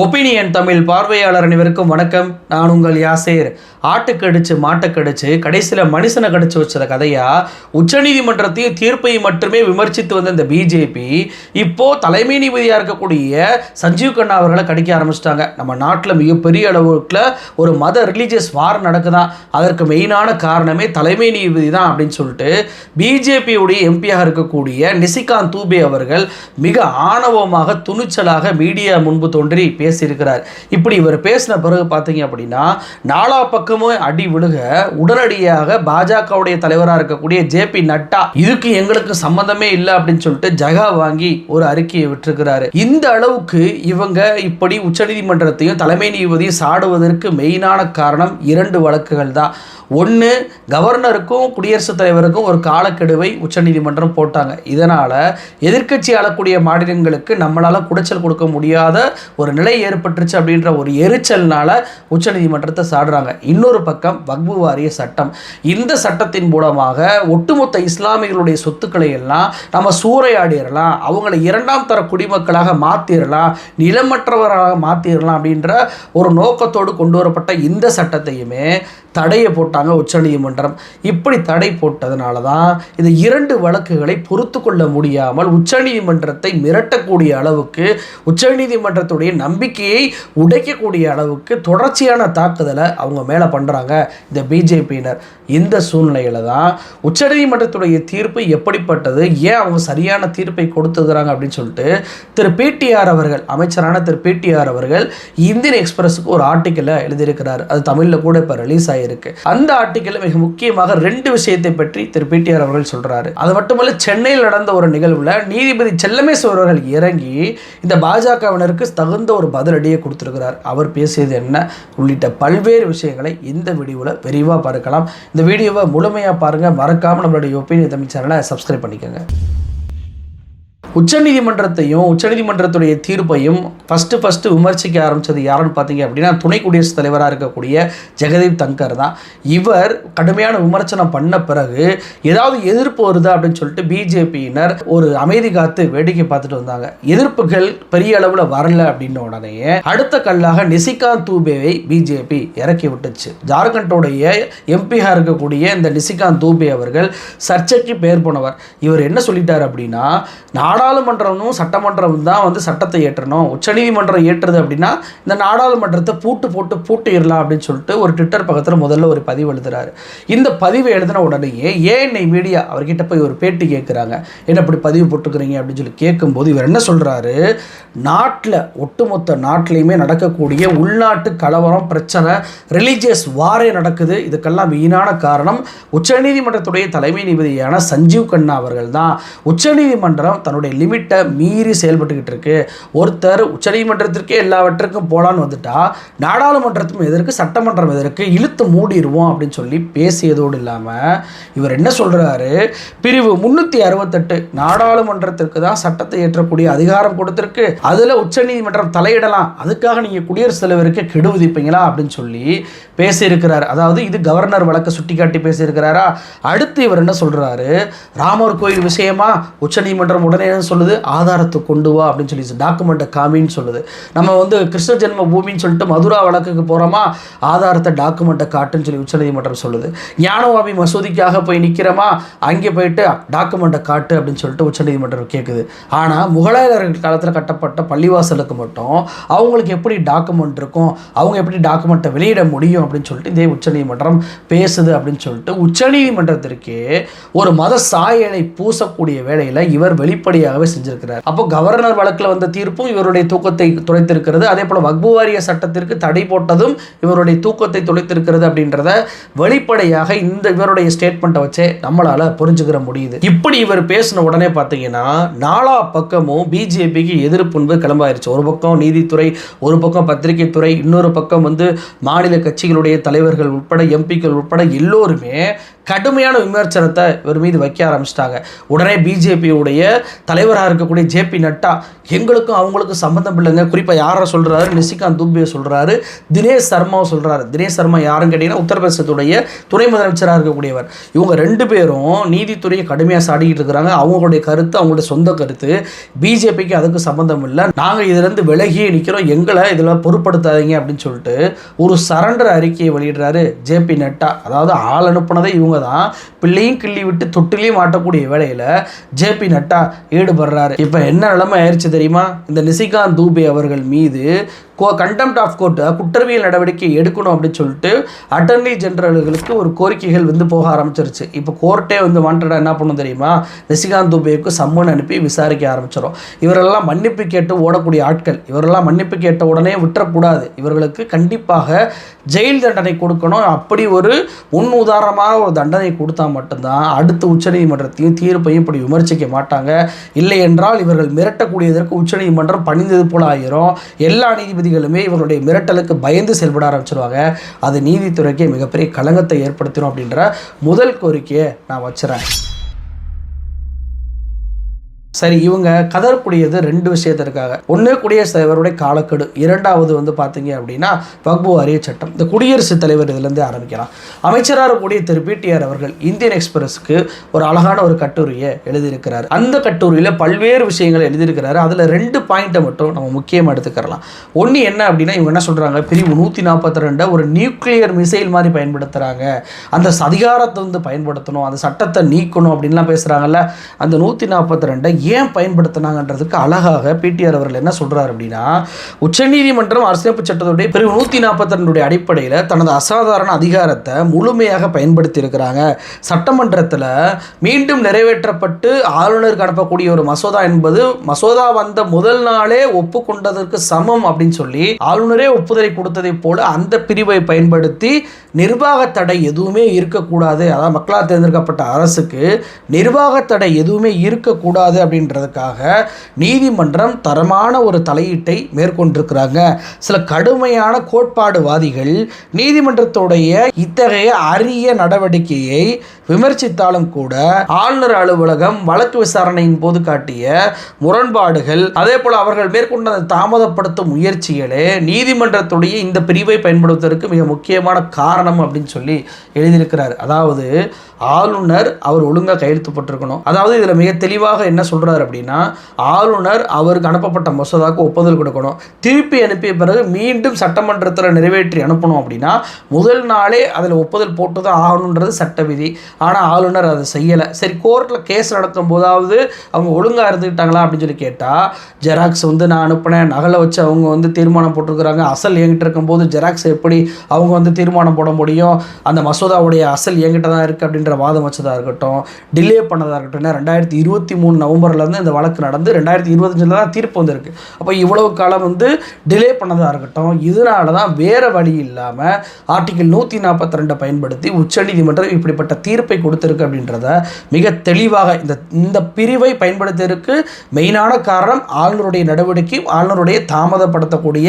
Opinion Tamil பார்வையாளர் அனைவருக்கும் வணக்கம். நான் உங்கள் யாசேர். ஆட்டுக்கடிச்சு மாட்டுக்கடிச்சு கடைசியில் மனுஷனை கடிச்சு வச்சத கதையா? உச்சநீதிமன்றத்தையும் தீர்ப்பையும் மட்டுமே விமர்சித்து வந்த இந்த பிஜேபி இப்போ தலைமை நீதிபதியாக இருக்கக்கூடிய சஞ்சீவ் கண்ணா அவர்களை கடிக்க ஆரம்பிச்சிட்டாங்க. நம்ம நாட்டில் மிகப்பெரிய அளவுக்குல ஒரு மத ரிலீஜியஸ் வார் நடக்குதான் அதற்கு மெயினான காரணமே தலைமை நீதிபதி தான் அப்படின்னு சொல்லிட்டு பிஜேபியுடைய எம்பியாக இருக்கக்கூடிய நிசிகாந்த் தூபே அவர்கள் மிக ஆணவமாக துணிச்சலாக மீடியா முன்பு தோன்றி பேசியிருக்கிறார். இப்படி இவர் பேசின பிறகு பார்த்தீங்க அப்படின்னா நாலா பக்கமும் அடி விழுக உடனடியாக பாஜகவுடைய தலைவராக இருக்கக்கூடிய ஜேபி நட்டா இதுக்கு எங்களுக்கு சம்மந்தமே இல்லை அப்படின்னு சொல்லிட்டு ஜகா வாங்கி ஒரு அறிக்கையை விட்டுருக்கிறாரு. இந்த அளவுக்கு இவங்க இப்படி உச்சநீதிமன்றத்தையும் தலைமை நீதிபதியும் சாடுவதற்கு மெயினான காரணம் இரண்டு வழக்குகள் தான். ஒன்று கவர்னருக்கும் குடியரசுத் தலைவருக்கும் ஒரு காலக்கெடுவை உச்சநீதிமன்றம் போட்டாங்க. இதனால் எதிர்க்கட்சி ஆளக்கூடிய மாநிலங்களுக்கு நம்மளால் குடைச்சல் கொடுக்க முடியாத ஒரு நிலை ஏற்பட்டுருச்சு அப்படின்ற ஒரு எரிச்சல்னால உச்சநீதிமன்றத்தை சாடுறாங்க. இன்னொரு பக்கம் வக்பு வாரிய சட்டம். இந்த சட்டத்தின் மூலமாக ஒட்டுமொத்த இஸ்லாமியர்களுடைய சொத்துக்களை எல்லாம் நம்ம சூறையாடிடலாம் அவங்களை இரண்டாம் தர குடிமக்களாக மாற்றிடலாம் நிலமற்றவராக மாற்றிடலாம் அப்படின்ற ஒரு நோக்கத்தோடு கொண்டு வரப்பட்ட இந்த சட்டத்தையுமே தடையை போட்டாங்க உச்சநீதிமன்றம். இப்படி தடை போட்டதுனால தான் இந்த இரண்டு வழக்குகளை பொறுத்து கொள்ள முடியாமல் உச்சநீதிமன்றத்தை மிரட்டக்கூடிய அளவுக்கு உச்சநீதிமன்றத்துடைய நம்பிக்கையை உடைக்கக்கூடிய அளவுக்கு தொடர்ச்சியான தாக்குதலை அவங்க மேலே பண்ணுறாங்க இந்த பிஜேபியினர். இந்த சூழ்நிலையில் தான் உச்சநீதிமன்றத்துடைய தீர்ப்பு எப்படிப்பட்டது? ஏன் அவங்க சரியான தீர்ப்பை கொடுத்துக்கிறாங்க அப்படின்னு சொல்லிட்டு திரு பிடிஆர் அவர்கள் அமைச்சரான திரு பிடிஆர் அவர்கள் இந்தியன் எக்ஸ்பிரஸுக்கு ஒரு ஆர்டிக்கலை எழுதியிருக்கிறார். அது தமிழில் கூட இப்போ ரிலீஸ் ஆகியிருக்கு அந்த ஆர்டிக்கலில் மிக முக்கியமாக ரெண்டு விஷயத்தை பற்றி திரு பிடிஆர் அவர்கள் சொல்கிறாரு அது மட்டுமல்ல சென்னையில் நடந்த ஒரு நிகழ்வில் நீதிபதி செல்லமேஸ்வர் அவர்கள் இறங்கி இந்த பாஜகவினருக்கு தகுந்த ஒரு பதிலடியை கொடுத்துருக்கிறார். அவர் பேசியது என்ன? உள்ளிட்ட பல்வேறு விஷயங்களை இந்த வீடியோவில் விரிவாக பார்க்கலாம். இந்த வீடியோவை முழுமையாக பாருங்கள் மறக்காமல் நம்மளுடைய ஒப்பீனியன் தமிழ் சேனலை சப்ஸ்கிரைப் பண்ணிக்கோங்க. உச்சநீதிமன்றத்தையும் உச்சநீதிமன்றத்துடைய தீர்ப்பையும் ஃபஸ்ட்டு ஃபஸ்ட்டு விமர்சிக்க ஆரம்பித்தது யாருன்னு பார்த்தீங்க அப்படின்னா துணை குடியரசுத் தலைவராக இருக்கக்கூடிய ஜெகதீப் தங்கர் தான். இவர் கடுமையான விமர்சனம் பண்ண பிறகு ஏதாவது எதிர்ப்பு வருதா அப்படின்னு சொல்லிட்டு பிஜேபியினர் ஒரு அமைதி காத்து வேடிக்கை பார்த்துட்டு வந்தாங்க. எதிர்ப்புகள் பெரிய அளவில் வரல அப்படின்ன உடனே அடுத்த கல்லாக நிசிகாந்த் தூபேவை பிஜேபி இறக்கி விட்டுச்சு. ஜார்க்கண்டோடைய எம்பியாக இருக்கக்கூடிய இந்த நிசிகாந்த் தூபே அவர்கள் சர்ச்சைக்கு பேர் போனவர். இவர் என்ன சொல்லிட்டார் அப்படின்னா நாடாளுமன்றமும் சட்டமன்றமும் தான் வந்து சட்டத்தை ஏற்றணும். உச்சநீதிமன்றம் ஏற்றுறது அப்படின்னா இந்த நாடாளுமன்றத்தை பூட்டு போட்டு பூட்டிடலாம் அப்படின்னு சொல்லிட்டு ஒரு ட்விட்டர் பக்கத்தில் முதல்ல ஒரு பதிவு எழுதுறாரு. இந்த பதிவு எழுதின உடனேயே ஏஎன்ஐ மீடியா அவர்கிட்ட போய் ஒரு பேட்டி கேட்குறாங்க என்ன இப்படி பதிவு போட்டுக்கிறீங்க அப்படின்னு சொல்லி கேட்கும்போது இவர் என்ன சொல்கிறாரு நாட்டில் ஒட்டுமொத்த நாட்டிலையுமே நடக்கக்கூடிய உள்நாட்டு கலவரம் பிரச்சனை ரிலீஜியஸ் வாரே நடக்குது. இதுக்கெல்லாம் மெயினான காரணம் உச்சநீதிமன்றத்துடைய தலைமை நீதிபதியான சஞ்சீவ் கண்ணா அவர்கள் தான் உச்சநீதிமன்றம் தன்னுடைய லிமிட்டை மீறி செயல்பட்டுக்கிட்டு இருக்கு. ஒருத்தர் உச்சநீதிமன்றத்திற்கே எல்லாவற்றுக்கும் போலான்னு வந்துட்டா நாடாளுமன்றத்துக்கும் எதற்கு சட்டமன்றம் எதற்கு இழுத்து மூடிடுவோம் அப்படின்னு சொல்லி பேசியதோடு இல்லாமல் இவர் என்ன சொல்கிறாரு பிரிவு முந்நூற்றி அறுபத்தெட்டு நாடாளுமன்றத்திற்கு தான் சட்டத்தை ஏற்றக்கூடிய அதிகாரம் கொடுத்துருக்கு. அதில் உச்சநீதிமன்றம் தலையிடலாம். அதுக்காக நீங்கள் குடியரசுத் தலைவருக்கு கெடு விதிப்பீங்களா? அப்படின்னு சொல்லி பேசியிருக்கிறார். அதாவது இது கவர்னர் வழக்கை சுட்டிக்காட்டி பேசியிருக்கிறாரா? அடுத்து இவர் என்ன சொல்கிறாரு ராமர் கோயில் விஷயமா? உச்சநீதிமன்றம் உடனே சொல்லுது? ஆதாரத்தை கொண்டு வா அப்படின்னு சொல்லி டாக்குமெண்ட்டை காமின்னு சொல்லுது. நம்ம வந்து கிருஷ்ண ஜென்ம பூமின்னு சொல்லிட்டு மதுரா வழக்குக்கு போகிறோமா ஆதாரத்தை டாக்குமெண்ட்டை காட்டுன்னு சொல்லி உச்சநீதிமன்றம் சொல்லுது. ஞானவாபி மசூதிக்காக போய் நிற்கிறோமா அங்கே போயிட்டு டாக்குமெண்ட்டை காட்டு அப்படின்னு சொல்லிட்டு உச்சநீதிமன்றம் கேட்குது ஆனால் முகலாயர்கள் காலத்தில் கட்டப்பட்ட பள்ளிவாசலுக்கு மட்டும் அவங்களுக்கு எப்படி டாக்குமெண்ட் இருக்கும்? அவங்க எப்படி டாக்குமெண்ட்டை வெளியிட முடியும்? அப்படின்னு சொல்லிட்டு இதே உச்சநீதிமன்றம் பேசுது அப்படின்னு சொல்லிட்டு உச்சநீதிமன்றத்திற்கே ஒரு மத சாயலை பூசக்கூடிய வேலையில் இவர் உடனடியாகவே செஞ்சிருக்கிறார். அப்போ கவர்னர் வழக்கில் வந்த தீர்ப்பும் இவருடைய தூக்கத்தை துளைத்திருக்கிறது அதே போல் வக்பு வாரிய சட்டத்திற்கு தடை போட்டதும் இவருடைய தூக்கத்தை துளைத்திருக்கிறது அப்படின்றத வெளிப்படையாக இந்த இவருடைய ஸ்டேட்மெண்ட்டை வச்சே நம்மளால் புரிஞ்சுக்கிற முடியுது. இப்படி இவர் பேசின உடனே பார்த்தீங்கன்னா நாலா பக்கமும் பிஜேபிக்கு எதிர்ப்புன்பு கிளம்பாயிருச்சு. ஒரு பக்கம் நீதித்துறை ஒரு பக்கம் பத்திரிகை துறை இன்னொரு பக்கம் வந்து மாநில கட்சிகளுடைய தலைவர்கள் உட்பட எம்பிக்கள் உட்பட எல்லோருமே கடுமையான விமர்சனத்தை இவர் மீது வைக்க ஆரம்பிச்சிட்டாங்க. உடனே பிஜேபியுடைய தலைவராக இருக்கக்கூடிய ஜேபி நட்டா எங்களுக்கும் அவங்களுக்கும் சம்மந்தம் இல்லைங்க. குறிப்பாக யாரை சொல்கிறாரு நிஷிகாந்த் துபே சொல்கிறாரு தினேஷ் சர்மாவை சொல்கிறாரு தினேஷ் சர்மா யாருன்னு கேட்டிங்கன்னா உத்தரப்பிரதேசத்துடைய துணை முதலமைச்சராக இருக்கக்கூடியவர். இவங்க ரெண்டு பேரும் நீதித்துறையை கடுமையாக சாடிக்கிட்டு இருக்கிறாங்க. அவங்களுடைய கருத்து அவங்களுடைய சொந்த கருத்து. பிஜேபிக்கு அதுக்கு சம்மந்தம் இல்லை. நாங்கள் இதிலேருந்து விலகியே நிற்கிறோம் எங்களை இதில் பொருட்படுத்தாதீங்க அப்படின்னு சொல்லிட்டு ஒரு சரண்டர் அறிக்கையை வெளியிடுறாரு ஜேபி நட்டா. அதாவது ஆள் அனுப்புனதே இவங்க தான் பிள்ளையும் கிள்ளி விட்டு தொட்டிலையும் மாட்டக்கூடிய வேலையில் ஜேபி நட்டா ஈடுபடுறாரு. இப்போ என்ன நிலைமை ஆயிடுச்சு தெரியுமா? இந்த நிசிகாந்த் தூபே அவர்கள் மீது கோ கண்டெம்ட் ஆஃப் கோர்ட் குற்றவியல் நடவடிக்கை எடுக்கணும் அப்படின்னு சொல்லிட்டு அட்டர்னி ஜெனரல்களுக்கு ஒரு கோரிக்கைகள் வந்து போக ஆரம்பிச்சிருச்சு. இப்போ கோர்ட்டே வந்து வாண்டடாக என்ன பண்ணும் தெரியுமா? நிசிகாந்த் துபேக்கு சம்மன் அனுப்பி விசாரிக்க ஆரம்பிச்சிடும் இவரெல்லாம் மன்னிப்பு கேட்டு ஓடக்கூடிய ஆட்கள். இவரெல்லாம் மன்னிப்பு கேட்ட உடனே விட்டுறக்கூடாது. இவர்களுக்கு கண்டிப்பாக ஜெயில் தண்டனை கொடுக்கணும். அப்படி ஒரு முன் உதாரணமான ஒரு தண்டனை கொடுத்தா மட்டும்தான் அடுத்த உச்சநீதிமன்றத்தையும் தீர்ப்பையும் இப்படி விமர்சிக்க மாட்டாங்க. இல்லை என்றால் இவர்கள் மிரட்டக்கூடியதற்கு உச்சநீதிமன்றம் பணிந்தது போல ஆயிரும். எல்லா நீதிபதி நீதிபதிகளுமே இவர்களுடைய மிரட்டலுக்கு பயந்து செயல்பட ஆரம்பிச்சிருவாங்க. அது நீதித்துறைக்கு மிகப்பெரிய களங்கத்தை ஏற்படுத்திடும் அப்படின்ற முதல் கோரிக்கையை நான் வச்சுறேன். சரி இவங்க கதறக்கூடியது ரெண்டு விஷயத்திற்காக. ஒன்று குடியரசுத் தலைவருடைய காலக்கெடு. இரண்டாவது வந்து பார்த்தீங்க அப்படின்னா வக்பு வாரிய சட்டம். இந்த குடியரசுத் தலைவர் இதுலேருந்து ஆரம்பிக்கலாம் அமைச்சராக இருக்கக்கூடிய திரு பிடிஆர் அவர்கள் இந்தியன் எக்ஸ்பிரஸ்க்கு ஒரு அழகான ஒரு கட்டுரையை எழுதியிருக்கிறார். அந்த கட்டுரையில் பல்வேறு விஷயங்களை எழுதியிருக்கிறாரு. அதில் ரெண்டு பாயிண்ட்டை மட்டும் நம்ம முக்கியமாக எடுத்துக்கிறலாம். ஒன்று என்ன அப்படின்னா இவங்க என்ன சொல்கிறாங்க பிரிவு நூற்றி நாற்பத்தி ரெண்டை ஒரு நியூக்ளியர் மிசைல் மாதிரி பயன்படுத்துகிறாங்க அந்த அதிகாரத்தை வந்து பயன்படுத்தணும் அந்த சட்டத்தை நீக்கணும் அப்படின்லாம் பேசுகிறாங்கல்ல அந்த நூற்றி நாற்பத்தி ரெண்டை ஏன் பயன்படுத்தினாங்கன்றதுக்கு அழகாக பிடிஆர் அவர்கள் என்ன சொல்கிறார் அப்படின்னா உச்சநீதிமன்றம் அரசியலமைப்பு சட்டத்துடைய பிரிவு நூற்றி நாற்பத்தி ரெண்டுடைய அடிப்படையில் தனது அசாதாரண அதிகாரத்தை முழுமையாக பயன்படுத்தி இருக்கிறாங்க சட்டமன்றத்தில் மீண்டும் நிறைவேற்றப்பட்டு ஆளுநருக்கு அனுப்பக்கூடிய ஒரு மசோதா என்பது மசோதா வந்த முதல் நாளே ஒப்புக்கொண்டதற்கு சமம் அப்படின்னு சொல்லி ஆளுநரே ஒப்புதலை கொடுத்ததை போல அந்த பிரிவை பயன்படுத்தி நிர்வாக தடை எதுவுமே இருக்கக்கூடாது. அதாவது மக்களால் தேர்ந்தெடுக்கப்பட்ட அரசுக்கு நிர்வாக தடை எதுவுமே இருக்கக்கூடாது அப்படின்னு அப்படின்றதுக்காக நீதிமன்றம் தரமான ஒரு தலையீட்டை மேற்கொண்டிருக்கிறாங்க. சில கடுமையான கோட்பாடுவாதிகள் நீதிமன்றத்துடைய இத்தகைய அரிய நடவடிக்கையை விமர்சித்தாலும் கூட ஆளுநர் அலுவலகம் வழக்கு விசாரணையின் போது காட்டிய முரண்பாடுகள் அதே போல அவர்கள் மேற்கொண்ட தாமதப்படுத்தும் முயற்சிகளே நீதிமன்றத்துடைய இந்த பிரிவை பயன்படுத்துவதற்கு மிக முக்கியமான காரணம் அப்படின்னு சொல்லி எழுதியிருக்கிறார். அதாவது ஆளுநர் அவர் ஒழுங்காக கையெழுத்து போட்டிருக்கணும். அதாவது இதில் மிக தெளிவாக என்ன சொல்கிறார் அப்படின்னா ஆளுநர் அவருக்கு அனுப்பப்பட்ட மசோதாவுக்கு ஒப்புதல் கொடுக்கணும். திருப்பி அனுப்பிய பிறகு மீண்டும் சட்டமன்றத்தில் நிறைவேற்றி அனுப்பணும் அப்படின்னா முதல் நாளே அதில் ஒப்புதல் போட்டு தான் ஆகணுன்றது சட்ட விதி. ஆனால் ஆளுநர் அதை செய்யலை. சரி கோர்ட்டில் கேஸ் நடத்தும் போதாவது அவங்க ஒழுங்காக இருந்துக்கிட்டாங்களா அப்படின்னு சொல்லி கேட்டால் ஜெராக்ஸ் வந்து நான் அனுப்பினேன். நகலை வச்சு அவங்க வந்து தீர்மானம் போட்டிருக்கிறாங்க. அசல் என்கிட்ட இருக்கும்போது ஜெராக்ஸ் எப்படி அவங்க வந்து தீர்மானம் போட முடியும்? அந்த மசோதாவுடைய அசல் என்கிட்ட தான் இருக்குது அப்படின்ற வாதம் வச்சதாக இருக்கட்டும் டிலே பண்ணதாக இருக்கட்டும். ரெண்டாயிரத்தி இருபத்தி மூணு நவம்பர் நவம்பர்லேருந்து இந்த வழக்கு நடந்து ரெண்டாயிரத்தி இருபத்தஞ்சில் தான் தீர்ப்பு வந்திருக்கு. அப்போ இவ்வளவு காலம் வந்து டிலே பண்ணதாக இருக்கட்டும் இதனால தான் வேறு வழி இல்லாமல் ஆர்டிகிள் நூற்றி நாற்பத்தி ரெண்டை பயன்படுத்தி உச்சநீதிமன்றம் இப்படிப்பட்ட தீர்ப்பை கொடுத்துருக்கு அப்படின்றத மிக தெளிவாக இந்த இந்த பிரிவை பயன்படுத்துவதற்கு மெயினான காரணம் ஆளுநருடைய நடவடிக்கை ஆளுநருடைய தாமதப்படுத்தக்கூடிய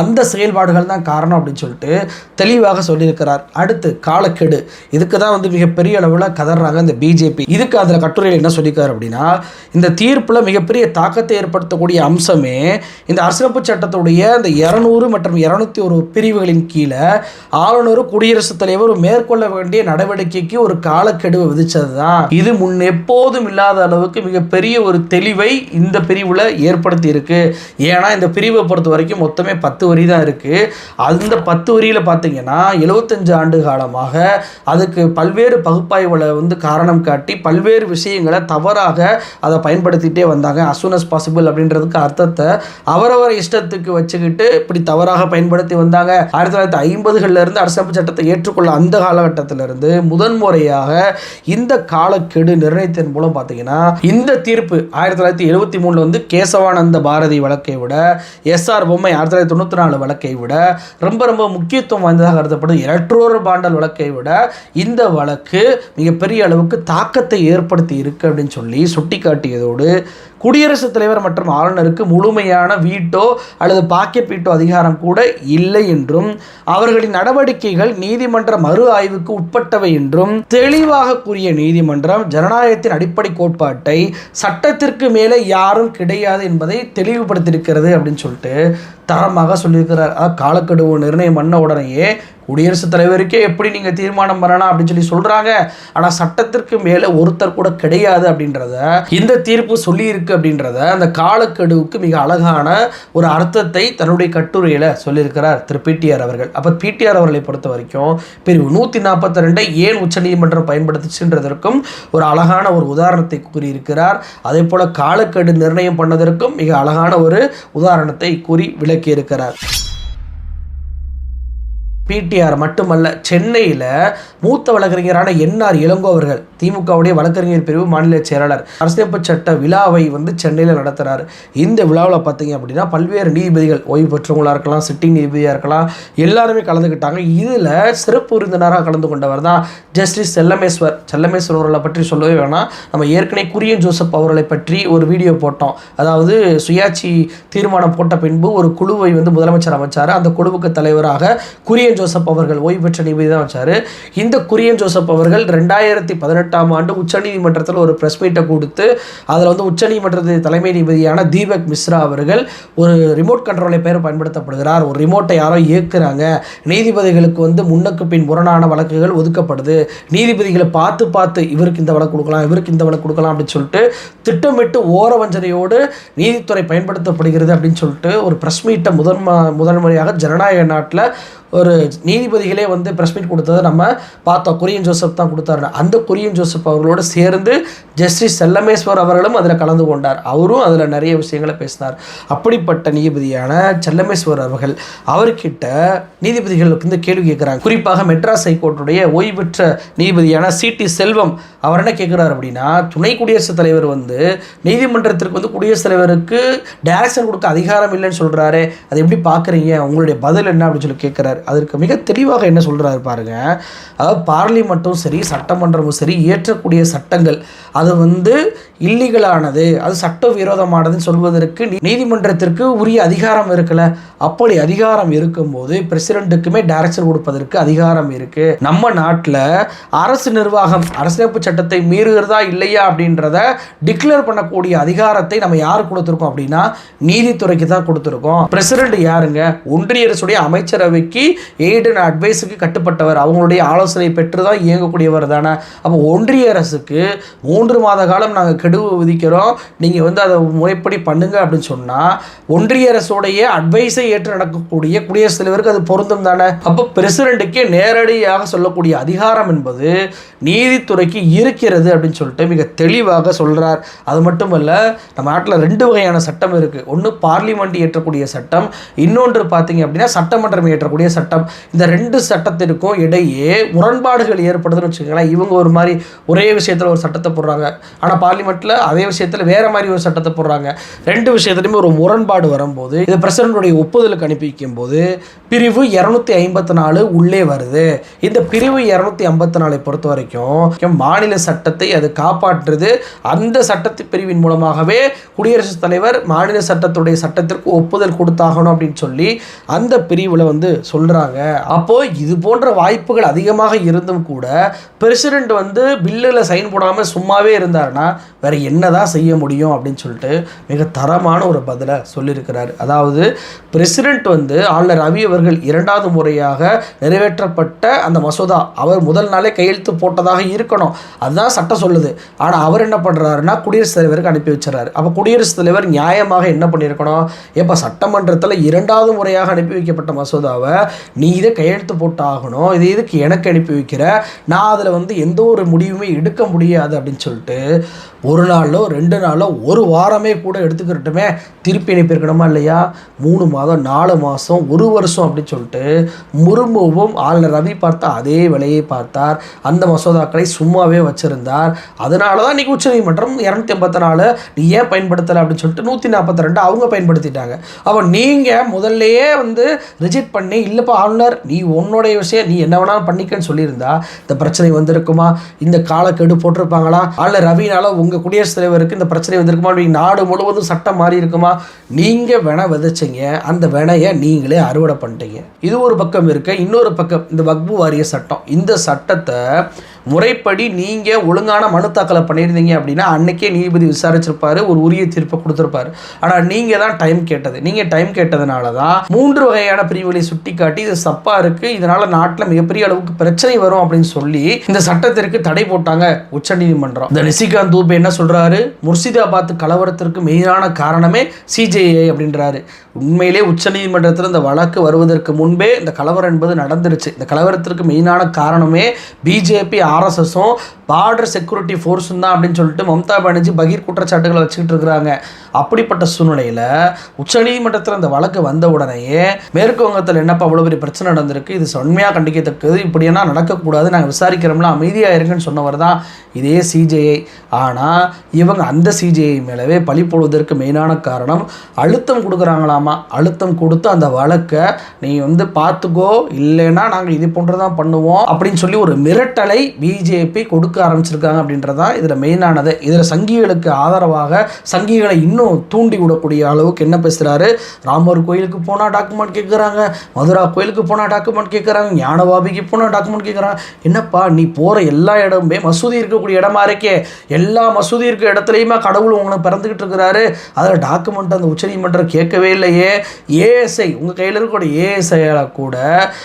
அந்த செயல்பாடுகள் தான் காரணம் அப்படின்னு சொல்லிட்டு தெளிவாக சொல்லியிருக்கிறார். அடுத்து காலக்கெடு. இதுக்கு தான் வந்து மிகப்பெரிய அளவில் கதறாங்க இந்த பிஜேபி இதுக்கு அதில் கட்டுரையில் என்ன சொல்லியிருக்காரு அப்படின்னா இந்த தீர்ப்பில் மிகப்பெரிய தாக்கத்தை ஏற்படுத்தக்கூடிய அம்சமே இந்த அரசியலமைப்பு சட்டத்துடைய இந்த இரநூறு மற்றும் இரநூத்தி ஒரு பிரிவுகளின் கீழே ஆளுநர் குடியரசுத் தலைவர் மேற்கொள்ள வேண்டிய நடவடிக்கைக்கு ஒரு காலக்கெடுவை விதித்தது தான் இது முன் எப்போதும் இல்லாத அளவுக்கு மிகப்பெரிய ஒரு தெளிவை இந்த பிரிவில் ஏற்படுத்தி இருக்கு. ஏன்னா இந்த பிரிவை பொறுத்த வரைக்கும் மொத்தமே பத்து வரி தான் இருக்குது அந்த பத்து வரியில் பார்த்தீங்கன்னா எழுபத்தஞ்சு ஆண்டு காலமாக அதுக்கு பல்வேறு பகுப்பாய்வுகளை வந்து காரணம் காட்டி பல்வேறு விஷயங்களை தவறாக அதை பயன்படுத்திட்டே வந்தாங்க. As soon பாசிபிள் அப்படின்றதுக்கு அர்த்தத்தை அவரவர் இஷ்டத்துக்கு வச்சுக்கிட்டு இப்படி தவறாக பயன்படுத்தி வந்தாங்க. ஆயிரத்தி தொள்ளாயிரத்தி ஐம்பதுகளில் இருந்து அரசமைப்பு சட்டத்தை ஏற்றுக்கொள்ள அந்த காலகட்டத்திலிருந்து முதன்முறையாக இந்த காலக்கெடு நிர்ணயத்தின் மூலம் பார்த்தீங்கன்னா இந்த தீர்ப்பு ஆயிரத்தி தொள்ளாயிரத்தி எழுபத்தி மூணில் வந்து கேசவானந்த பாரதி வழக்கை விட எஸ்ஆர் பொம்மை ஆயிரத்தி தொள்ளாயிரத்தி தொண்ணூற்றி நாலு வழக்கை விட ரொம்ப ரொம்ப முக்கியத்துவம் வாய்ந்ததாக கருதப்படும் எலக்ட்ரோர் பாண்டல் வழக்கை விட இந்த வழக்கு மிகப்பெரிய அளவுக்கு தாக்கத்தை ஏற்படுத்தி இருக்கு அப்படின்னு சொல்லி சுட்டிக்காட்டியதோடு குடியரசுத் தலைவர் மற்றும் ஆளுநருக்கு முழுமையான வீட்டோ அல்லது பாக்கெட் வீட்டோ அதிகாரம் கூட இல்லை என்றும் அவர்களின் நடவடிக்கைகள் நீதிமன்ற மறு ஆய்வுக்கு உட்பட்டவை என்றும் தெளிவாக கூறிய நீதிமன்றம் ஜனநாயகத்தின் அடிப்படை கோட்பாட்டை சட்டத்திற்கு மேலே யாரும் கிடையாது என்பதை தெளிவுபடுத்தியிருக்கிறது அப்படின்னு சொல்லிட்டு தரமாக சொல்லியிருக்கிறார். காலக்கெடுவு நிர்ணயம் பண்ண உடனேயே குடியரசுத் தலைவருக்கே எப்படி நீங்கள் தீர்மானம் பண்ணலாம் அப்படின்னு சொல்லி சொல்கிறாங்க ஆனால் சட்டத்திற்கு மேலே ஒருத்தர் கூட கிடையாது அப்படின்றத இந்த தீர்ப்பு சொல்லியிருக்கு அப்படின்றத அந்த காலக்கெடுவுக்கு மிக அழகான ஒரு அர்த்தத்தை தன்னுடைய கட்டுரையில் சொல்லியிருக்கிறார் திரு பிடிஆர் அவர்கள். அப்போ பிடிஆர் அவர்களை பொறுத்த வரைக்கும் பிரிவு நூற்றி நாற்பத்தி ரெண்டை ஏன் உச்சநீதிமன்றம் பயன்படுத்துச்சுன்றதற்கும் ஒரு அழகான ஒரு உதாரணத்தை கூறியிருக்கிறார். அதே போல் காலக்கெடு நிர்ணயம் பண்ணதற்கும் மிக அழகான ஒரு உதாரணத்தை கூறி விளக்கியிருக்கிறார். பிடிஆர் மட்டுமல்ல சென்னையில் மூத்த வழக்கறிஞரான என்ஆர் இளங்கோ அவர்கள் திமுகவுடைய வழக்கறிஞர் பிரிவு மாநில செயலாளர் அரசியலமைப்பு சட்ட விழாவை வந்து சென்னையில் நடத்துகிறார் இந்த விழாவில் பார்த்தீங்க அப்படின்னா பல்வேறு நீதிபதிகள் ஓய்வு பெற்றவங்களாக இருக்கலாம் சிட்டிங் நீதிபதியாக இருக்கலாம் எல்லாருமே கலந்துக்கிட்டாங்க இதில் சிறப்பு விருந்தினராக கலந்து கொண்டவர் தான் ஜஸ்டிஸ் செல்லமேஸ்வர். செல்லமேஸ்வர் அவர்களை பற்றி சொல்லவே வேணாம். நம்ம ஏற்கனவே குரியன் ஜோசப் அவர்களை பற்றி ஒரு வீடியோ போட்டோம். அதாவது சுயாட்சி தீர்மானம் போட்ட பின்பு ஒரு குழுவை வந்து முதலமைச்சர் அமைச்சார். அந்த குழுவுக்கு தலைவராக குரியன் ஜோசப் அவர்கள் ஓய்வு பெற்ற நீதிபதி தான் வச்சார் இந்த குரியன் ஜோசப் அவர்கள் ரெண்டாயிரத்தி பதினெட்டு பதினெட்டாம் ஆண்டு உச்சநீதிமன்றத்தில் ஒரு ப்ரெஸ் மீட்டை கொடுத்து அதில் வந்து உச்சநீதிமன்றத்தின் தலைமை நீதிபதியான தீபக் மிஸ்ரா அவர்கள் ஒரு ரிமோட் கண்ட்ரோலை பேர் பயன்படுத்தப்படுகிறார். ஒரு ரிமோட்டை யாரோ இயக்குறாங்க. நீதிபதிகளுக்கு வந்து முன்னுக்கு பின் முரணான வழக்குகள் ஒதுக்கப்படுது. நீதிபதிகளை பார்த்து பார்த்து இவருக்கு இந்த வழக்கு கொடுக்கலாம் இவருக்கு இந்த வழக்கு கொடுக்கலாம் அப்படின்னு சொல்லிட்டு திட்டமிட்டு ஓர வஞ்சனையோடு நீதித்துறை பயன்படுத்தப்படுகிறது அப்படின்னு சொல்லிட்டு ஒரு ப்ரெஸ் மீட்டை முதன்ம முதன்முறையாக ஜனநாயக நாட்டில் ஒரு நீதிபதிகளே வந்து ப்ரெஸ் மீட் கொடுத்ததை நம்ம பார்த்தோம். குரியன் ஜோசப் தான் கொடுத்தாரு. அந்த குரியன் ஜோசப் அவர்களோடு சேர்ந்து ஜஸ்டிஸ் செல்லமேஸ்வர் அவர்களும் அதில் கலந்து கொண்டார். அவரும் அதில் நிறைய விஷயங்களை பேசினார். அப்படிப்பட்ட நீதிபதியான செல்லமேஸ்வர் அவர்கள் அவர்கிட்ட நீதிபதிகளுக்கு வந்து கேள்வி கேட்குறாங்க. குறிப்பாக மெட்ராஸ் ஹைகோர்ட்டுடைய ஓய்வு பெற்ற நீதிபதியான சிடி செல்வம் அவர் என்ன கேட்குறாரு அப்படின்னா துணை குடியரசுத் தலைவர் வந்து நீதிமன்றத்திற்கு வந்து குடியரசுத் தலைவருக்கு டைரக்ஷன் கொடுக்க அதிகாரம் இல்லைன்னு சொல்கிறாரு அதை எப்படி பார்க்குறீங்க? உங்களுடைய பதில் என்ன அப்படின்னு சொல்லி கேட்குறாரு. அதற்கு மிக தெளிவாக என்ன சொல்கிறாரு பாருங்கள் அதாவது பார்லிமெண்ட்டும் சரி சட்டமன்றமும் சரி இயற்றக்கூடிய சட்டங்கள். அது வந்து இல்லீகலானது அது சட்ட விரோதமானதுன்னு சொல்வதற்கு நீதிமன்றத்திற்கு உரிய அதிகாரம் இருக்கலை. அப்படி அதிகாரம் இருக்கும்போது பிரசிடென்ட்டுக்குமே டைரக்ஷன் கொடுப்பதற்கு அதிகாரம் இருக்குது நம்ம நாட்டில் அரசு நிர்வாகம் அரசியலமைப்பு சட்டத்தை மீறுகிறதா இல்லையா அப்படின்றத டிக்ளேர் பண்ணக்கூடிய அதிகாரத்தை நம்ம யார் கொடுத்துருக்கோம் அப்படின்னா நீதித்துறைக்கு தான் கொடுத்துருக்கோம். பிரசிடென்ட் யாருங்க? ஒன்றிய அரசுடைய அமைச்சரவைக்கு எய்டு அண்ட் அட்வைஸுக்கு கட்டுப்பட்டவர். அவங்களுடைய ஆலோசனை பெற்று தான் இயங்கக்கூடியவர் தானே. அப்போ ஒன்றிய அரசுக்கு மூன்று மாத காலம் நாங்கள் கெடுவு விதிக்கிறோம். நீங்கள் வந்து அதை முறைப்படி பண்ணுங்க அப்படின்னு சொன்னால் ஒன்றிய அரசுடைய அட்வைஸை ஏற்று நடக்கக்கூடிய குடியரசுத் தலைவருக்கு அது பொருந்தும் தானே? அப்போ பிரசிடென்ட்டுக்கே நேரடியாக சொல்லக்கூடிய அதிகாரம் என்பது நீதித்துறைக்கு இருக்கிறது அப்படின்னு சொல்லிட்டு மிக தெளிவாக சொல்கிறார் அது மட்டுமல்ல நம்ம நாட்டில் ரெண்டு வகையான சட்டம் இருக்குது ஒன்று பார்லிமெண்ட் இயற்றக்கூடிய சட்டம் இன்னொன்று பார்த்தீங்க அப்படின்னா சட்டமன்றம் இயற்றக்கூடிய சட்டம். இந்த ரெண்டு சட்டத்திற்கும் இடையே முரண்பாடுகள் ஏற்படுதுன்னு வச்சுக்கோங்களேன் இவங்க ஒரு மாதிரி ஒரே விஷயத்தில் ஒரு சட்டத்தை போடுறாங்க. ஆனால் பார்லிமெண்ட் பார்லிமெண்ட்டில் அதே விஷயத்தில் வேற மாதிரி ஒரு சட்டத்தை போடுறாங்க. ரெண்டு விஷயத்துலையுமே ஒரு முரண்பாடு வரும்போது இது பிரசிடண்டுடைய ஒப்புதலுக்கு அனுப்பி வைக்கும் போது பிரிவு இரநூத்தி ஐம்பத்தி நாலு உள்ளே வருது. இந்த பிரிவு இரநூத்தி ஐம்பத்தி நாலை பொறுத்த வரைக்கும் மாநில சட்டத்தை அது காப்பாற்றுறது அந்த சட்டத்து பிரிவின் மூலமாகவே குடியரசுத் தலைவர் மாநில சட்டத்துடைய சட்டத்திற்கு ஒப்புதல் கொடுத்தாகணும் அப்படின்னு சொல்லி அந்த பிரிவில் வந்து சொல்கிறாங்க அப்போது இது போன்ற வாய்ப்புகள் அதிகமாக இருந்தும் கூட பிரசிடெண்ட் வந்து பில்லில் சைன் போடாமல் சும்மாவே இருந்தாருன்னா வேற என்னதான் செய்ய முடியும் அப்படின்னு சொல்லிட்டு மிக தரமான ஒரு பதிலை சொல்லியிருக்கிறார். அதாவது பிரசிடெண்ட் வந்து ஆளுநர் ரவி அவர்கள் இரண்டாவது முறையாக நிறைவேற்றப்பட்ட அந்த மசோதா அவர் முதல் நாளே கையெழுத்து போட்டதாக இருக்கணும். அதுதான் சட்டம் சொல்லுது. ஆனால் அவர் என்ன பண்ணுறாருன்னா குடியரசுத் தலைவருக்கு அனுப்பி வச்சிடறாரு அப்போ குடியரசுத் தலைவர் நியாயமாக என்ன பண்ணியிருக்கணும்? எப்போ சட்டமன்றத்தில் இரண்டாவது முறையாக அனுப்பி வைக்கப்பட்ட மசோதாவை நீ இதை கையெழுத்து போட்டாகணும். இது இதுக்கு எனக்கு அனுப்பி வைக்கிற? நான் அதில் வந்து எந்த ஒரு முடிவுமே எடுக்க முடியாது அப்படின்னு சொல்லிட்டு ஒரு ஒரு நாளோ ரெண்டு நாளோ ஒரு வாரமே கூட எடுத்துக்கிட்டுமே திருப்பி அனுப்பியிருக்கணுமா இல்லையா? மூணு மாதம் நாலு மாதம் ஒரு வருஷம் அப்படின்னு சொல்லிட்டு முருமுவும் ஆளுநர் ரவி பார்த்த அதே வேலையை பார்த்தார். அந்த மசோதாக்களை சும்மாவே வச்சுருந்தார். அதனால தான் இன்றைக்கி உச்சநீதிமன்றம் இரநூத்தி ஐம்பத்தி நாலு நீ ஏன் பயன்படுத்தலை அப்படின்னு சொல்லிட்டு நூற்றி நாற்பத்தி ரெண்டு அவங்க பயன்படுத்திட்டாங்க. அப்போ நீங்கள் முதல்லையே வந்து ரிஜெக்ட் பண்ணி இல்லைப்பா ஆளுநர் நீ உன்னுடைய விஷயம் நீ என்ன வேணாலும் பண்ணிக்கன்னு சொல்லியிருந்தா இந்த பிரச்சனை வந்திருக்குமா? இந்த காலக்கெடு போட்டிருப்பாங்களா? ஆளுநர் ரவினால உங்கள் குடியரசுத் தலைவருக்கு இந்த பிரச்சனை வந்திருக்குமா? நீங்கள் நாடு முழுவதும் சட்டம் மாறி இருக்குமா? நீங்கள் வினை விதைச்சிங்க. அந்த வினையை நீங்களே அறுவடை பண்ணிட்டீங்க. இது ஒரு பக்கம் இருக்க. இன்னொரு பக்கம் இந்த வக்பு வாரிய சட்டம். இந்த சட்டத்தை முறைப்படி நீங்கள் ஒழுங்கான மனு தாக்கலை பண்ணியிருந்தீங்க அப்படின்னா அன்னைக்கே நீதிபதி விசாரிச்சிருப்பாரு ஒரு உரிய தீர்ப்பை கொடுத்துருப்பாரு. ஆனால் நீங்கள் தான் டைம் கேட்டது. நீங்கள் டைம் கேட்டதுனால தான் மூன்று வகையான பிரிவுகளை சுட்டி காட்டி இது சப்பாக இருக்குது இதனால் நாட்டில் மிகப்பெரிய அளவுக்கு பிரச்சனை வரும் அப்படின்னு சொல்லி இந்த சட்டத்திற்கு தடை போட்டாங்க உச்சநீதிமன்றம். இந்த நிசிகாந்த் தூபே என்ன சொல்கிறாரு முர்சிதாபாத் கலவரத்திற்கு மெயினான காரணமே சிஜேஐ அப்படின்றாரு. உண்மையிலே உச்சநீதிமன்றத்தில் இந்த வழக்கு வருவதற்கு முன்பே இந்த கலவரம் என்பது நடந்துருச்சு. இந்த கலவரத்திற்கு மெயினான காரணமே பிஜேபி ஆர்எஸ்எஸும் பார்டர் செக்யூரிட்டி ஃபோர்ஸும் தான் அப்படின்னு சொல்லிட்டு மம்தா பானர்ஜி பகீர் குற்றச்சாட்டுகளை வச்சுக்கிட்டு இருக்கிறாங்க. அப்படிப்பட்ட சூழ்நிலையில் உச்சநீதிமன்றத்தில் அந்த வழக்கு வந்த உடனேயே மேற்கு வங்கத்தில் என்னப்பா அவ்வளோ பெரிய பிரச்சனை நடந்திருக்கு? இது உண்மையாக கண்டிக்கத்தக்கது? இப்படியெல்லாம் நடக்கக்கூடாது. நாங்கள் விசாரிக்கிறோம்ல அமைதியாக இருங்கன்னு சொன்னவர் தான் இதே சிஜேஐ ஆனால் இவங்க அந்த சிஜேஐ மேலவே பழி போடுவதற்கு மெயினான காரணம் அழுத்தம் கொடுக்குறாங்களாமா? அழுத்தம் கொடுத்து அந்த வழக்கை நீ வந்து பார்த்துக்கோ இல்லைன்னா நாங்கள் இது போன்று தான் பண்ணுவோம் அப்படின்னு சொல்லி ஒரு மிரட்டலை பிஜேபி கொடுக்க ஆரம்பிச்சிருக்காங்க அப்படின்றதா இதில் மெயினானது இதில் சங்கிகளுக்கு ஆதரவாக சங்கிகளை இன்னும் தூண்டி விடக்கூடிய அளவுக்கு என்ன பேசுகிறாரு ராமர் கோயிலுக்கு போனால் டாக்குமெண்ட் கேட்குறாங்க மதுரா கோயிலுக்கு போனால் டாக்குமெண்ட் கேட்குறாங்க ஞானபாபிக்கு போனால் டாக்குமெண்ட் கேட்குறாங்க என்னப்பா நீ போகிற எல்லா இடமுமே மசூதி இருக்கக்கூடிய இடமா இருக்கே. எல்லா மசூதி இருக்க இடத்துலையுமே கடவுள் உங்களுக்கு பிறந்துக்கிட்டு இருக்கிறாரு? அதில் டாக்குமெண்ட் அந்த உச்சநீதிமன்றம் கேட்கவே இல்லையே. ஏஎஸ்ஐ உங்கள் கையில் இருக்கக்கூடிய ஏஎஸ்ஐ கூட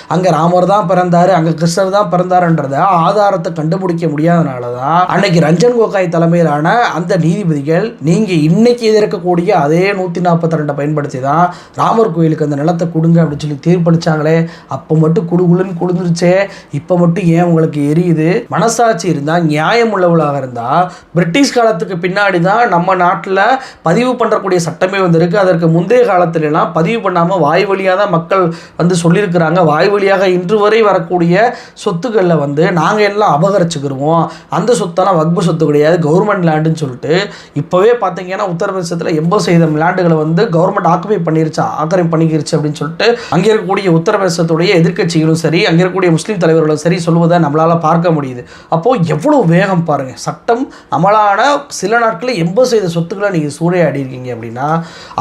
அங்கே ராமர் தான் பிறந்தாரு அங்கே கிருஷ்ணர் தான் பிறந்தாருன்றத ஆதாரத்தை கண்டுபிடிக்க முடியாதனால தான் அன்னைக்கு ரஞ்சன் கோகாய் தலைமையிலான அந்த நீதிபதிகள் நீங்கள் இன்னைக்கு எதிர்க்கக்கூடிய அதே நூற்றி நாற்பத்தி ரெண்டை பயன்படுத்தி தான் ராமர் கோயிலுக்கு அந்த நிலத்தை கொடுங்க அப்படின்னு சொல்லி தீர்ப்பளிச்சாங்களே. அப்போ மட்டும் குடுகுலுன்னு கொடுந்துருச்சே. இப்போ மட்டும் ஏன் உங்களுக்கு எரியுது? மனசாட்சி இருந்தால் நியாயம் உள்ளவளாக இருந்தால் பிரிட்டிஷ் காலத்துக்கு பின்னாடி தான் நம்ம நாட்டில் பதிவு பண்ணுறக்கூடிய சட்டமே வந்திருக்கு. அதற்கு முந்தைய காலத்துலலாம் பதிவு பண்ணாமல் வாய் வழியாக தான் மக்கள் வந்து சொல்லியிருக்கிறாங்க. வாய் வழியாக இன்று வரை வரக்கூடிய சொத்துக்களில் வந்து நாங்கள் எல்லாம் அபகரிச்சுக்கிருவோம். அந்த சொத்தெல்லாம் வக்பு சொத்து கிடையாது கவர்மெண்ட் லேண்டுன்னு சொல்லிட்டு. இப்போவே பார்த்தீங்கன்னா உத்தரப்பிரதேசத்தில் எண்பது சதவீதம் லேண்டுகளை வந்து கவர்மெண்ட் ஆக்குபை பண்ணிருச்சா ஆக்கிரமி பண்ணிக்கிருச்சு அப்படின்னு சொல்லிட்டு அங்கே இருக்கக்கூடிய உத்தரப்பிரதேசத்துடைய எதிர்க்கட்சிகளும் சரி அங்கே இருக்கக்கூடிய முஸ்லீம் தலைவர்களும் சரி சொல்வதை நம்மளால் பார்க்க முடியுது. அப்போது எவ்வளோ வேகம் பாருங்கள் சட்டம் அமலான சில நாட்களில் எண்பது சதவீத சொத்துக்களை நீங்கள் சூறையாடி இருக்கீங்க அப்படின்னா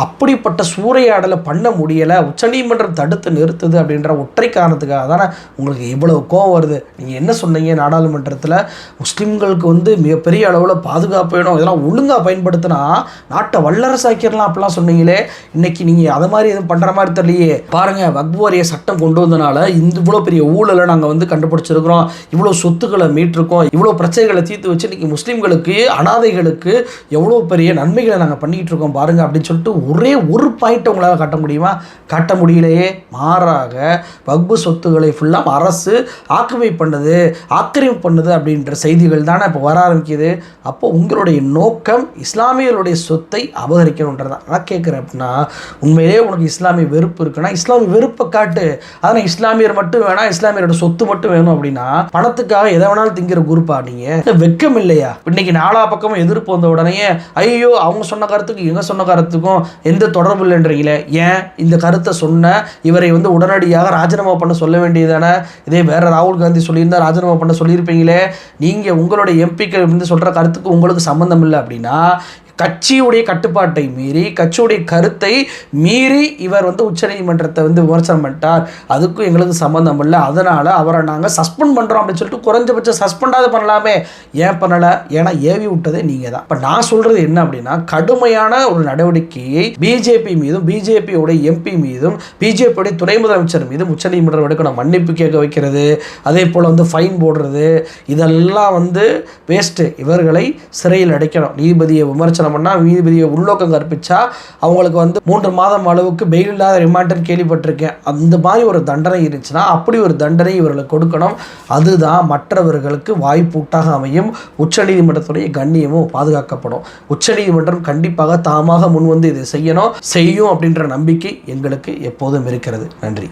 அப்படிப்பட்ட சூறையாடலை பண்ண முடியலை உச்சநீதிமன்றம் தடுத்து நிறுத்துது அப்படின்ற ஒற்றை காரணத்துக்காக தானே உங்களுக்கு இவ்வளவு கோவம் வருது. நீங்கள் என்ன சொன்னீங்க? நாடாளுமன்றத்தில் முஸ்லீம்களுக்கு வந்து மிகப்பெரிய அளவில் பாதுகாப்பு வேணும். இதெல்லாம் ஒழுங்காக பயன்படுத்தினா நாட்டை வல்லரசாக்கிடலாம் அப்படிலாம் சொன்னீங்களே. இன்னைக்கு நீங்கள் அதை மாதிரி எதுவும் பண்ணுற மாதிரி தெரியலையே. பாருங்கள் வக்புவாரிய சட்டம் கொண்டு வந்தனால இந்த இவ்வளோ பெரிய ஊழலை நாங்கள் வந்து கண்டுபிடிச்சிருக்கிறோம். இவ்வளோ சொத்துக்களை மீட்டிருக்கோம். இவ்வளோ பிரச்சனைகளை தீர்த்து வச்சு இன்னைக்கு முஸ்லீம்களுக்கு அனாதைகளுக்கு எவ்வளோ பெரிய நன்மைகளை நாங்கள் பண்ணிக்கிட்டு இருக்கோம் பாருங்க அப்படின்னு சொல்லிட்டு ஒரே ஒரு பாயிண்ட்டை உங்களால் காட்ட முடியுமா? காட்ட முடியலையே. மாறாக வக்பு சொத்துக்களை ஃபுல்லாக அரசு ஆக்கிரமி பண்ணுது. ஆக்கிரமிப்பு பண்ணுது அப்படின்ற செய்திகள் தானே இப்போ வர ஆரம்பிக்குது. அப்போ உங்களுடைய நோக்கம் இஸ்லாமியர்களுடைய சொத்தை அபகரிக்கணுன்றது தான். நான் கேட்குறேன் அப்படின்னா உண்மையிலேயே உனக்கு இஸ்லாமிய வெறுப்பு இருக்குன்னா இஸ்லாமிய வெறுப்பை காட்டு. அதனால் இஸ்லாமியர் மட்டும் வேணாம் இஸ்லாமியரோட சொத்து மட்டும் வேணும் அப்படின்னா பணத்துக்காக எதை வேணாலும் திங்கிற குரூப்பா நீங்கள் வெக்கம் இல்லையா? இன்னைக்கு நாலா பக்கமும் எதிர்ப்பு வந்த உடனே ஐயோ அவங்க சொன்ன கருத்துக்கும் இவங்க சொன்ன கருத்துக்கும் எந்த தொடர்பு இல்லைன்றீங்களே? ஏன் இந்த கருத்தை சொன்ன இவரை வந்து உடனடியாக ராஜினாமா பண்ண சொல்ல வேண்டியதானே இதே வேற ராகுல் காந்தி சொல்லியிருந்தா ராஜினாமா பண்ண சொல்லி சொல்லியிருப்பீங்களே நீங்கள் உங்களுடைய எம்பிக்கள் வந்து சொல்கிற கருத்துக்கு உங்களுக்கு சம்மந்தம் இல்லை அப்படின்னா கட்சியுடைய கட்டுப்பாட்டை மீறி கட்சியுடைய கருத்தை மீறி இவர் வந்து உச்சநீதிமன்றத்தை வந்து விமர்சனம் பண்ணிட்டார். அதுக்கும் எங்களுக்கு சம்மந்தம் இல்லை. அதனால் அவரை நாங்கள் சஸ்பெண்ட் பண்ணுறோம் அப்படின்னு சொல்லிட்டு குறைஞ்சபட்சம் சஸ்பெண்டாவது பண்ணலாமே. ஏன் பண்ணலை? ஏன்னா ஏவி விட்டதே நீங்கள் தான். இப்போ நான் சொல்கிறது என்ன அப்படின்னா கடுமையான ஒரு நடவடிக்கையை பிஜேபி மீதும் பிஜேபியோட எம்பி மீதும் பிஜேபியோடைய துணை முதலமைச்சர் மீதும் உச்சநீதிமன்றம் எடுக்கணும் மன்னிப்பு கேட்க வைக்கிறது. அதே போல் வந்து ஃபைன் போடுறது. இதெல்லாம் வந்து வேஸ்ட்டு இவர்களை சிறையில் அடைக்கணும். நீதிபதியை விமர்சனம் பண்ணால் நீதிபதியை உள்நோக்கம் கற்பிச்சா அவங்களுக்கு வந்து மூன்று மாதம் அளவுக்கு பெயில் இல்லாத ரிமாண்டர் கேள்விப்பட்டிருக்கேன். அந்த மாதிரி ஒரு தண்டனை இருந்துச்சுன்னா அப்படி ஒரு தண்டனை இவர்களுக்கு கொடுக்கணும். அதுதான் மற்றவர்களுக்கு வாய்ப்பூட்டாக அமையும். உச்சநீதிமன்றத்துடைய கண்ணியமும் பாதுகாக்கப்படும். உச்சநீதிமன்றம் கண்டிப்பாக தாமாக முன் வந்து இதை செய்யணும். செய்யும் அப்படின்ற நம்பிக்கை எங்களுக்கு எப்போதும் இருக்கிறது. நன்றி.